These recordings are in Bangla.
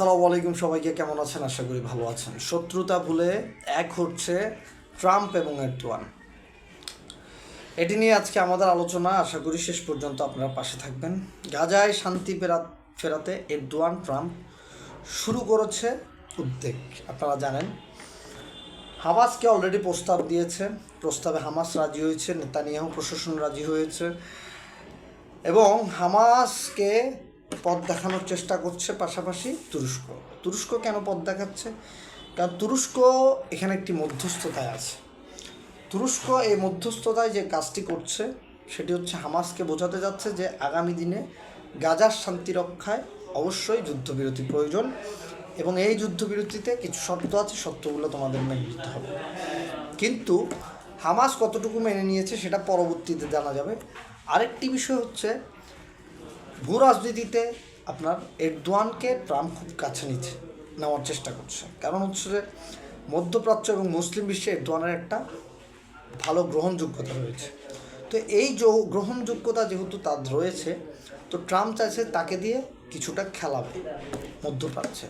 সালামু আলাইকুম সবাইকে, কেমন আছেন? আশা করি ভালো আছেন। শত্রুতা ভুলে এক হচ্ছে ট্রাম্প এবং এরদোয়ান। এটি নিয়ে আজকে আমাদের আলোচনা, আশা করি শেষ পর্যন্ত আপনারা পাশে থাকবেন। গাজায় শান্তি ফেরা ফেরাতে এরদোয়ান, ট্রাম্প শুরু করেছে উদ্বেগ, আপনারা জানেন। হামাসকে অলরেডি প্রস্তাব দিয়েছে। প্রস্তাবে হামাস রাজি হয়েছে, নেতানিয়াহু প্রশাসন রাজি হয়েছে। এবং হামাসকে পথ দেখানোর চেষ্টা করছে পাশাপাশি তুরস্ক। তুরস্ক কেন পথ দেখাচ্ছে? কারণ তুরস্ক এখানে একটি মধ্যস্থতায় আছে। তুরস্ক এই মধ্যস্থতায় যে কাজটি করছে, সেটি হচ্ছে হামাসকে বোঝাতে যাচ্ছে যে আগামী দিনে গাজার শান্তি রক্ষায় অবশ্যই যুদ্ধবিরতি প্রয়োজন এবং এই যুদ্ধবিরতিতে কিছু শর্ত আছে, শর্তগুলো তোমাদের মেনে নিতে হবে। কিন্তু হামাস কতটুকু মেনে নিয়েছে সেটা পরবর্তীতে জানা যাবে। আরেকটি বিষয় হচ্ছে ভূ রাজনীতিতে আপনার এরদোয়ানকে ট্রাম্প খুব কাছে নিচ্ছে, নেওয়ার চেষ্টা করছে। কারণ হচ্ছে যে মধ্যপ্রাচ্য এবং মুসলিম বিশ্বে এরদোয়ানের একটা ভালো গ্রহণযোগ্যতা রয়েছে। তো এই যে, গ্রহণযোগ্যতা যেহেতু তার রয়েছে, তো ট্রাম্প চাইছে তাকে দিয়ে কিছুটা খেলাবে মধ্যপ্রাচ্যে।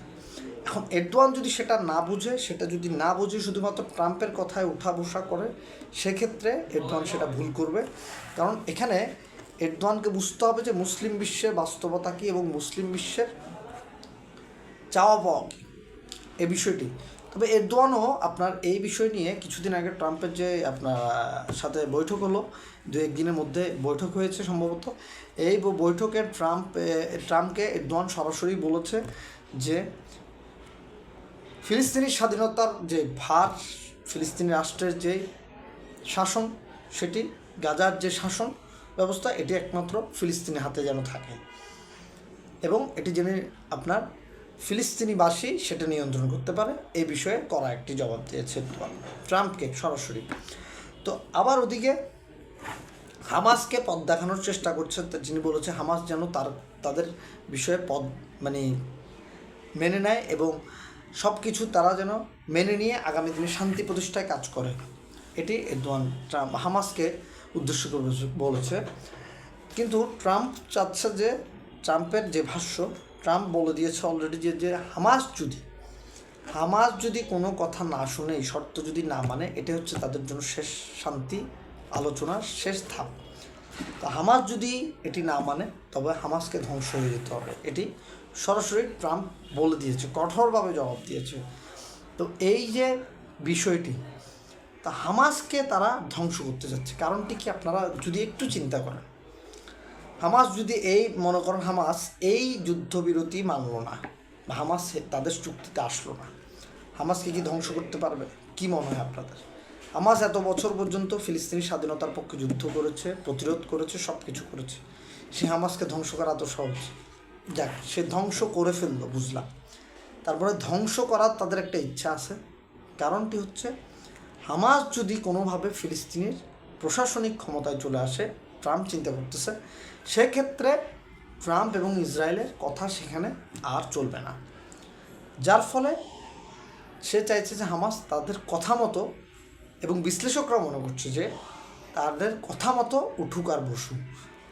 এখন এরদোয়ান যদি সেটা না বুঝে, সেটা যদি না বুঝে শুধুমাত্র ট্রাম্পের কথায় উঠা বসা করে, সেক্ষেত্রে এরদোয়ান সেটা ভুল করবে। কারণ এখানে এরদোয়ানকে বুঝতে হবে যে মুসলিম বিশ্বের বাস্তবতা কী এবং মুসলিম বিশ্বের চাওয়া পাওয়া কী এই বিষয়টি। তবে এরদোয়ানও আপনার এই বিষয় নিয়ে কিছুদিন আগে ট্রাম্পের যে আপনার সাথে বৈঠক হলো দু একদিনের মধ্যে বৈঠক হয়েছে সম্ভবত। এই বৈঠকে ট্রাম্প এ, ট্রাম্পকে এরদোয়ান সরাসরি বলেছে যে ফিলিস্তিনি স্বাধীনতার যে ভার ফিলিস্তিনি রাষ্ট্রের যে শাসন সেটি গাজার যে শাসন ব্যবস্থা এটি একমাত্র ফিলিস্তিনি হাতে যেন থাকে। এবং এটি যেন আপনার ফিলিস্তিনিবাসী সেটা নিয়ন্ত্রণ করতে পারে। এই বিষয়ে করা একটি জবাব দিয়েছে ট্রাম্পকে সরাসরি। তো আবার ওদিকে হামাসকে পথ দেখানোর চেষ্টা করছে। তা যিনি বলেছে, হামাস যেন তার, তাদের বিষয়ে পদ মানে মেনে নেয় এবং সব কিছু তারা যেন মেনে নিয়ে আগামী দিনে শান্তি প্রতিষ্ঠায় কাজ করে। এটি এরদোয়ান ট্রাম্প। হামাসকে উদ্দেশ্য করে বলেছে- কিন্তু ট্রাম্প চাচ্ছে যে ট্রাম্পের যে ভাষ্য, ট্রাম্প বলে দিয়েছে অলরেডি যে যে হামাস যদি হামাস যদি কোনো কথা না শুনে, এই শর্ত যদি না মানে এটা হচ্ছে তাদের জন্য শেষ শান্তি আলোচনার শেষ ধাপ। তো হামাস যদি এটি না মানে তবে হামাসকে ধ্বংস হয়ে যেতে হবে। এটি সরাসরি ট্রাম্প বলে দিয়েছে, কঠোরভাবে জবাব দিয়েছে। তো এই যে বিষয়টি তা হামাসকে তারা ধ্বংস করতে যাচ্ছে। কারণটি কি আপনারা যদি একটু চিন্তা করেন? হামাস যদি এই, মনে করেন হামাস এই যুদ্ধবিরতি মানলো না বা হামাস তাদের চুক্তিতে আসলো না, হামাসকে কি ধ্বংস করতে পারবে? কি মনে হয় আপনাদের? হামাস এত বছর পর্যন্ত ফিলিস্তিনি স্বাধীনতার পক্ষে যুদ্ধ করেছে, প্রতিরোধ করেছে সব কিছু করেছে। সে হামাসকে ধ্বংস করা এত সহজ। যাক, সে ধ্বংস করে ফেলল, বুঝলাম। তারপরে ধ্বংস করার তাদের একটা ইচ্ছা আছে। কারণটি হচ্ছে হামাস যদি কোনোভাবে ফিলিস্তিনের প্রশাসনিক ক্ষমতায় চলে আসে, ট্রাম্প চিন্তা করতেছে, সেক্ষেত্রে ট্রাম্প এবং ইসরায়েলের কথা সেখানে আর চলবে না। যার ফলে সে চাইছে যে হামাস তাদের কথা মতো এবং বিশ্লেষকরা মনে করছে যে তাদের কথা মতো উঠুক আর বসুক,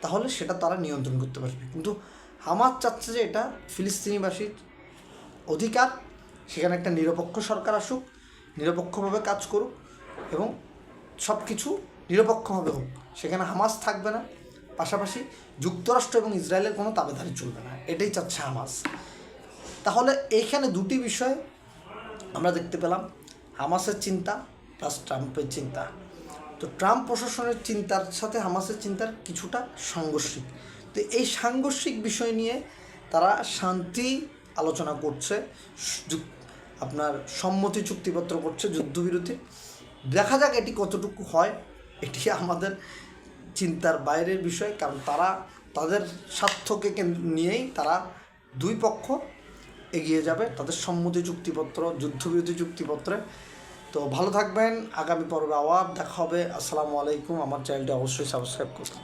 তাহলে সেটা তারা নিয়ন্ত্রণ করতে পারবে। কিন্তু হামাস চাচ্ছে যে এটা ফিলিস্তিনিবাসীর অধিকার, সেখানে একটা নিরপেক্ষ সরকার আসুক, নিরপেক্ষভাবে কাজ করুক এবং সব কিছু নিরপেক্ষভাবে হোক, সেখানে হামাস থাকবে না। পাশাপাশি যুক্তরাষ্ট্র এবং ইসরায়েলের কোনো তাবেদারি চলবে না। এটাই চাচ্ছে হামাস। তাহলে এইখানে দুটি বিষয় আমরা দেখতে পেলাম। হামাসের চিন্তা প্লাস ট্রাম্পের চিন্তা। তো ট্রাম্প প্রশাসনের চিন্তার সাথে হামাসের চিন্তার কিছুটা সাংঘর্ষিক। তো এই সাংঘর্ষিক বিষয় নিয়ে তারা শান্তি আলোচনা করছে আপনার সম্মতি চুক্তিপত্র করছে যুদ্ধবিরতি। দেখা যাক এটি কতটুকু হয়। এটি আমাদের চিন্তার বাইরের বিষয়, কারণ তারা তাদের স্বার্থকে নিয়েই তারা দুই পক্ষ এগিয়ে যাবে। তাদের সম্মতি চুক্তিপত্র যুদ্ধবিরোধী চুক্তিপত্রে। তো ভালো থাকবেন। আগামী পর্বে আবার দেখা হবে। আসসালামু আলাইকুম। আমার চ্যানেলটি অবশ্যই সাবস্ক্রাইব করুন।